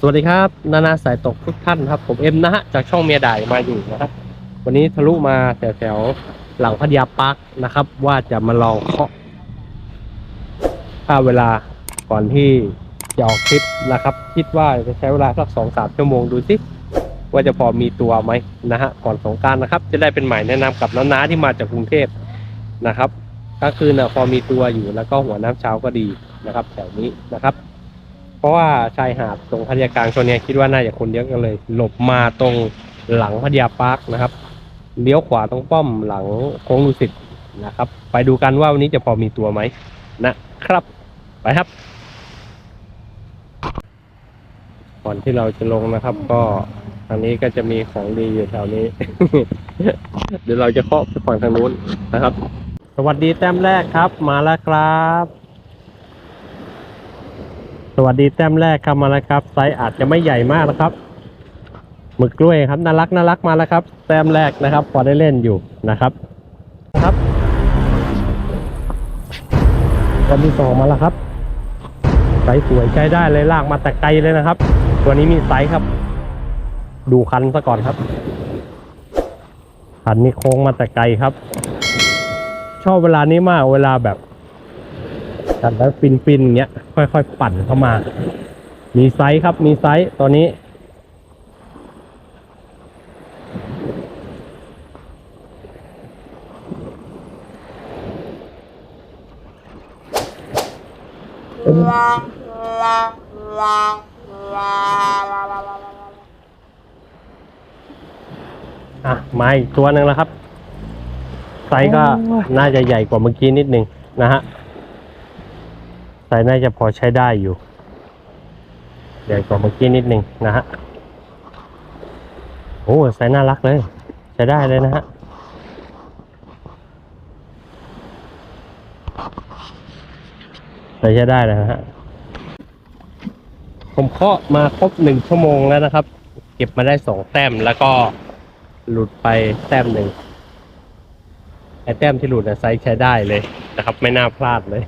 สวัสดีครับนานาสายตกทุกท่านครับ ผมเอ็มนะฮะจากช่องเมียด่ายมาอยู่นะครับวันนี้ทะลุมาแถวๆหลังพัทยาปาร์คนะครับ ว่าจะมาลองเคาะค่าเวลาก่อนที่จะออกทริปนะครับ คิดว่าจะใช้เวลาสักสองสามชั่วโมงดูสิว่าจะพอมีตัวไหมนะฮะก่อนสงการนะครับ จะได้เป็นหมายแนะนำกับน้าๆที่มาจากกรุงเทพนะครับก็คือนะพอมีตัวอยู่แล้วก็หัวน้ำเช้าก็ดีนะครับ แถวนี้นะครับ เพราะว่าชายหาดตรงพัทยากลางช่วงนี้คิดว่าน่าจะคนเยอะกันเลย หลบมาตรงหลังพัทยาปาร์คนะครับเลี้ยวขวาตรงป้อมหลังโค้งดุสิตนะครับ ไปดูกันว่าวันนี้จะพอมีตัวไหมนะครับ ไปครับ ก่อนที่เราจะลงนะครับ ก็ทางนี้ก็จะมีของดีอยู่แถวนี้ เดี๋ยวเราจะเคาะไปฝั่งทางนู้นนะครับ สวัสดีแต้มแรกครับ มาแล้วครับ วัสดีแต้มแรกครับมาแล้วครับไซส์อาจจะไม่ใหญ่มากนะครับหมึกกล้วยครับน่ารักน่ารักมาแล้วครับ แต้มแรกนะครับ พอได้เล่นอยู่นะครับ ครับวันที่สองมาแล้วครับไซส์สวยใช้ได้เลยลากมาแต่ไกลเลยนะครับ ตัวนี้มีไซส์ครับ ดูคันซะก่อนครับคันนี้โค้งมาแต่ไกลครับ ชอบเวลานี้มากเวลาแบบ กันแล้วฟินฟินๆอย่างเงี้ยค่อยๆปั่นเข้ามา มีไซส์ครับ มีไซส์ตัวนี้ อะ มาอีกตัวหนึ่งแล้วครับ ไซส์ก็น่าจะใหญ่กว่าเมื่อกี้นิดนึงนะฮะ ไซส์น่าจะพอใช้ได้อยู่ใหญ่กว่าเมื่อกี้นิดนึงนะฮะโอ้ไซส์น่ารักเลย ใช้ได้เลยนะฮะไซส์ใช้ได้เลยนะฮะผมเคาะมาครบหนึ่งชั่วโมงแล้วนะครับ เก็บมาได้สองแต้มแล้วก็หลุดไปแต้มหนึ่งไอแต้มที่หลุดนะไซส์ใช้ได้เลย นะครับ ไม่น่าพลาดเลย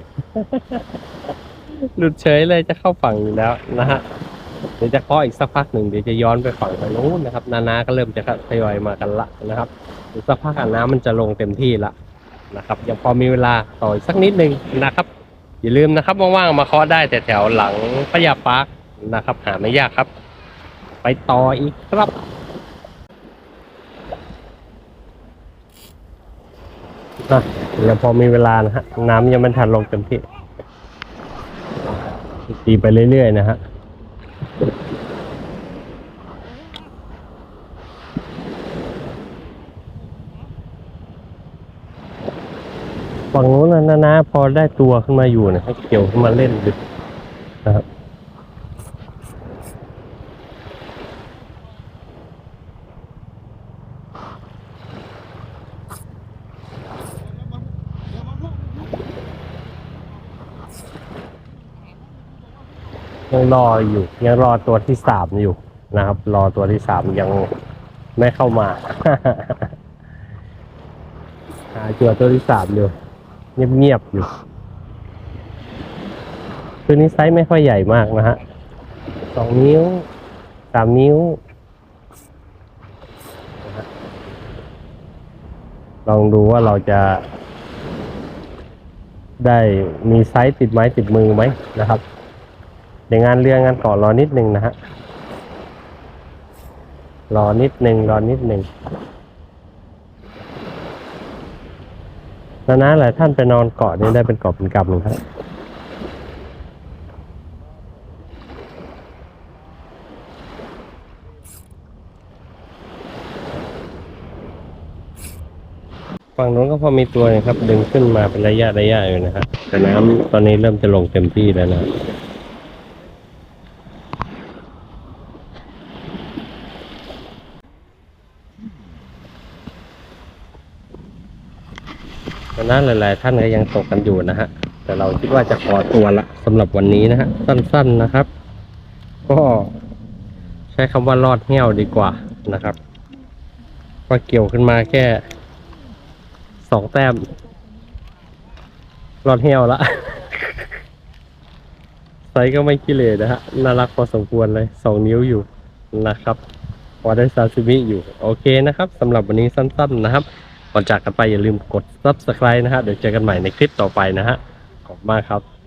หลุดเฉยเลยจะเข้าฝั่งอยู่แล้วนะฮะเดี๋ยวจะเคาะอีกสักพักหนึ่งเดี๋ยวจะย้อนไปฝั่งทางนู้นนะครับ นานาก็เริ่มจะทยอยมากันละนะครับเดี๋ยวสักพักน้ำมันจะลงเต็มที่ละนะครับยังพอมีเวลาต่ออีกสักนิดหนึ่งนะครับ อย่าลืมนะครับว่างๆมาเคาะได้แต่แถวหลังพญาปาร์คนะครับ หาไม่ยากครับ ไปต่ออีกครับ นะเดี๋ยวพอมีเวลานะฮะ น้ำยังไม่ทันลงเต็มที่ตีไปเรื่อยๆนะฮะฝั่งนู้นนะนะนะพอได้ตัวขึ้นมาอยู่นะให้เกี่ยวขึ้นมาเล่นดึกนะครับ ยังรออยู่ ยังรอตัวที่สามอยู่นะครับ รอตัวที่สามยังไม่เข้ามาหาตัวตัวที่สามอยู่เงียบๆอยู่ตัวนี้ไซส์ไม่ค่อยใหญ่มากนะฮะสองนิ้วสามนิ้วลองดูว่าเราจะ ได้มีไซส์ติดไม้ติดมือไหมนะครับ เดี๋ยวงานเรืองานก่อรอนิดนึงนะฮะรอนิดหนึ่งรอนิดหนึ่งแล้วนะหลายท่านไปนอนเกาะนี่ได้เป็นเกาะเป็นกำหนึ่งครับฝั่งนู้นก็พอมีตัวนะครับ ดึงขึ้นมาเป็นระยะระยะอยู่นะครับแต่น้ำตอนนี้เริ่มจะลงเต็มที่แล้วนะ ตอนนั้นหลาย ๆ ท่านก็ยังตกกันอยู่นะฮะ แต่เราคิดว่าจะขอตัวละสำหรับวันนี้นะฮะ สั้น ๆ นะครับ ก็ใช้คำว่ารอดเหี้ยวดีกว่านะครับ ก็เกี่ยวขึ้นมาแค่สองแต้ม รอดเหี้ยวละไซก็ไม่ขี้เหร่นะฮะ น่ารักพอสมควรเลยสองนิ้วอยู่นะครับ พอได้ซาซิมิอยู่ โอเคนะครับสำหรับวันนี้สั้น ๆ นะครับ ก่อนจากกันไปอย่าลืมกด subscribe นะฮะ เดี๋ยวเจอกันใหม่ในคลิปต่อไปนะฮะ ขอบมากครับ